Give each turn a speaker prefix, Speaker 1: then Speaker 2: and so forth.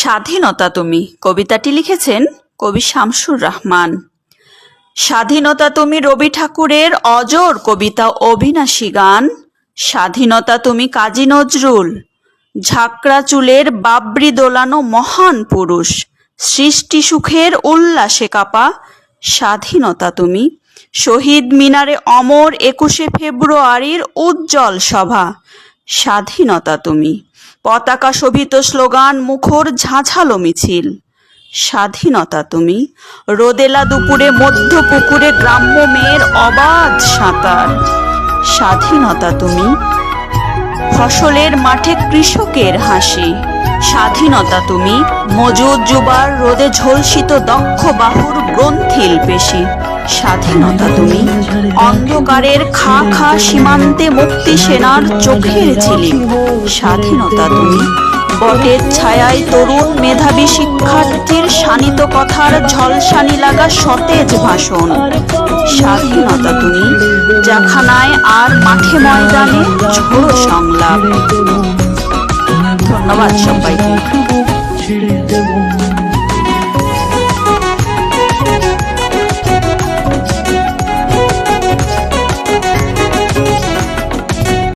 Speaker 1: স্বাধীনতা তুমি। কবিতাটি লিখেছেন কবি শামসুর রহমান। স্বাধীনতা তুমি রবি ঠাকুরের অজর কবিতা অবিনাশী গান। স্বাধীনতা তুমি কাজী নজরুল। ঝাঁকড়া চুলের বাবরি দোলানো মহান পুরুষ। সৃষ্টি সুখের উল্লাসে কাপা স্বাধীনতা তুমি। শহীদ মিনারে অমর একুশে ফেব্রুয়ারির উজ্জ্বল সভা। স্বাধীনতা তুমি। পতাকা শোভিত স্লোগান, মুখর ঝাঁঝালো মিছিল। স্বাধীনতা তুমি। রোদেলা দুপুরে মধ্য পুকুরে গ্রাম্য মেয়ের অবাধ সাঁতার। স্বাধীনতা তুমি। ফসলের মাঠে কৃষকের হাসি। স্বাধীনতা তুমি। মজুদ যুবার রোদে ঝলসিত দক্ষ বাহুর গ্রন্থিল পেশি। স্বাধীনতা তুমি। অন্ধকারের খা খা সীমান্তে মুক্তি সেনার চোখের ঝিলিক স্বাধীনতা তুমি। বটের ছায়ায় তরুণ মেধাবী শিক্ষার্থীর শানিত কথার ঝলসানি লাগা সতেজ ভাষণ। স্বাধীনতা তুমি। জাখানায় আর মাঠে ময়দানে ঝোড়ো সংলাপ। ধন্যবাদ সবাইকে।